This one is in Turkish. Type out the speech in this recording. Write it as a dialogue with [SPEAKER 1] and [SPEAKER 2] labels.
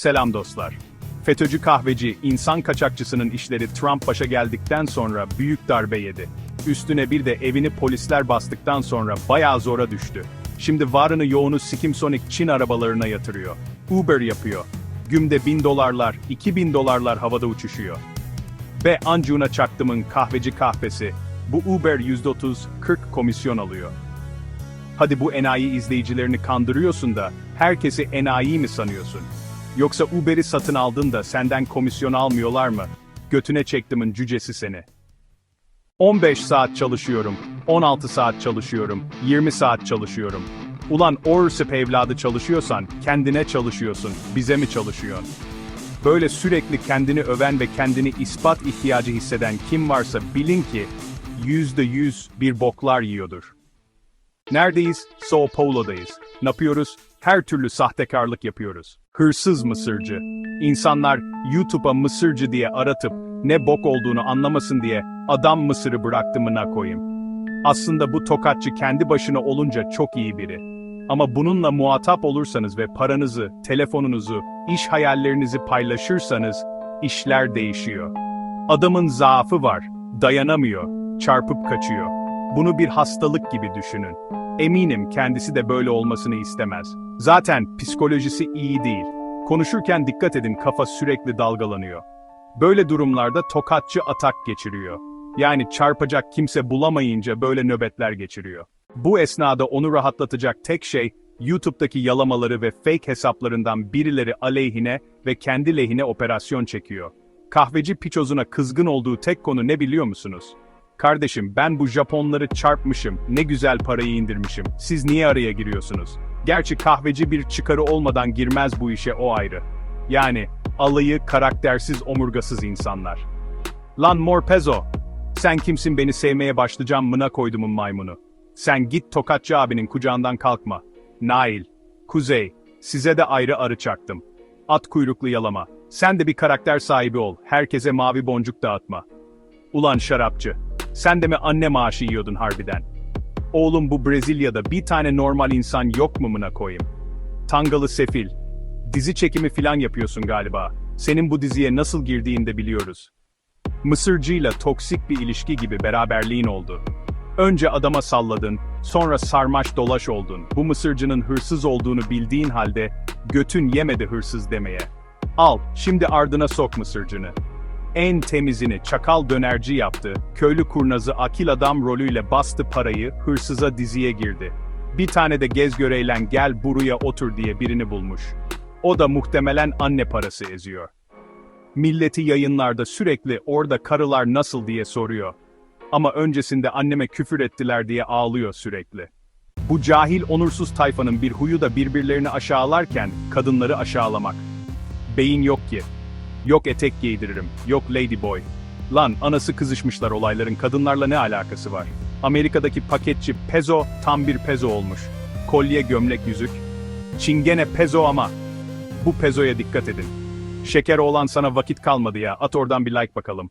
[SPEAKER 1] Selam dostlar. FETÖ'cü kahveci, insan kaçakçısının işleri Trump başa geldikten sonra büyük darbe yedi. Üstüne bir de evini polisler bastıktan sonra bayağı zora düştü. Şimdi varını yoğunu Skimsonic Çin arabalarına yatırıyor. Uber yapıyor. Gümde bin dolarlar, iki bin dolarlar havada uçuşuyor. Ve Ancu'na çaktımın kahveci kahvesi. Bu Uber %30, 40 komisyon alıyor. Hadi bu enayi izleyicilerini kandırıyorsun da herkesi enayi mi sanıyorsun? Yoksa Uber'i satın aldın da senden komisyon almıyorlar mı? Götüne çektimin cücesi seni. 15 saat çalışıyorum, 16 saat çalışıyorum, 20 saat çalışıyorum. Ulan Orsip evladı çalışıyorsan kendine çalışıyorsun, bize mi çalışıyorsun? Böyle sürekli kendini öven ve kendini ispat ihtiyacı hisseden kim varsa bilin ki yüzde yüz bir boklar yiyordur. Neredeyiz? Sao Paulo'dayız. Ne yapıyoruz? Her türlü sahtekarlık yapıyoruz. Hırsız mısırcı. İnsanlar YouTube'a mısırcı diye aratıp ne bok olduğunu anlamasın diye adam mısırı bıraktımına koyayım. Aslında bu tokatçı kendi başına olunca çok iyi biri. Ama bununla muhatap olursanız ve paranızı, telefonunuzu, iş hayallerinizi paylaşırsanız işler değişiyor. Adamın zaafı var, dayanamıyor, çarpıp kaçıyor. Bunu bir hastalık gibi düşünün. Eminim kendisi de böyle olmasını istemez. Zaten psikolojisi iyi değil. Konuşurken dikkat edin kafa sürekli dalgalanıyor. Böyle durumlarda tokatçı atak geçiriyor. Yani çarpacak kimse bulamayınca böyle nöbetler geçiriyor. Bu esnada onu rahatlatacak tek şey, YouTube'daki yalamaları ve fake hesaplarından birileri aleyhine ve kendi lehine operasyon çekiyor. Kahveci Piçoz'una kızgın olduğu tek konu ne biliyor musunuz? Kardeşim ben bu Japonları çarpmışım, ne güzel parayı indirmişim, siz niye araya giriyorsunuz? Gerçi kahveci bir çıkarı olmadan girmez bu işe o ayrı. Yani, alayı karaktersiz omurgasız insanlar. Lan mor pezo! Sen kimsin beni sevmeye başlayacağım mına koydumun maymunu. Sen git tokatçı abinin kucağından kalkma. Nail, Kuzey, size de ayrı arı çaktım. At kuyruklu yalama. Sen de bir karakter sahibi ol, herkese mavi boncuk dağıtma. Ulan şarapçı, sen de mi anne maaşı yiyordun harbiden? Oğlum bu Brezilya'da bir tane normal insan yok mu mına koyayım? Tangalı sefil. Dizi çekimi filan yapıyorsun galiba. Senin bu diziye nasıl girdiğini de biliyoruz. Mısırcıyla toksik bir ilişki gibi beraberliğin oldu. Önce adama salladın, sonra sarmaş dolaş oldun. Bu mısırcının hırsız olduğunu bildiğin halde götün yemedi hırsız demeye. Al, şimdi ardına sok mısırcını. En temizini çakal dönerci yaptı, köylü kurnazı akil adam rolüyle bastı parayı, hırsıza diziye girdi. Bir tane de gez göreylen gel buraya otur diye birini bulmuş. O da muhtemelen anne parası eziyor. Milleti yayınlarda sürekli orada karılar nasıl diye soruyor. Ama öncesinde anneme küfür ettiler diye ağlıyor sürekli. Bu cahil onursuz tayfanın bir huyu da birbirlerini aşağılarken kadınları aşağılamak. Beyin yok ki. Yok etek giydiririm, yok ladyboy. Lan anası kızışmışlar olayların kadınlarla ne alakası var? Amerika'daki paketçi pezo tam bir pezo olmuş. Kolye gömlek yüzük. Çingene pezo ama. Bu pezoya dikkat edin. Şeker olan sana vakit kalmadı ya, at oradan bir like bakalım.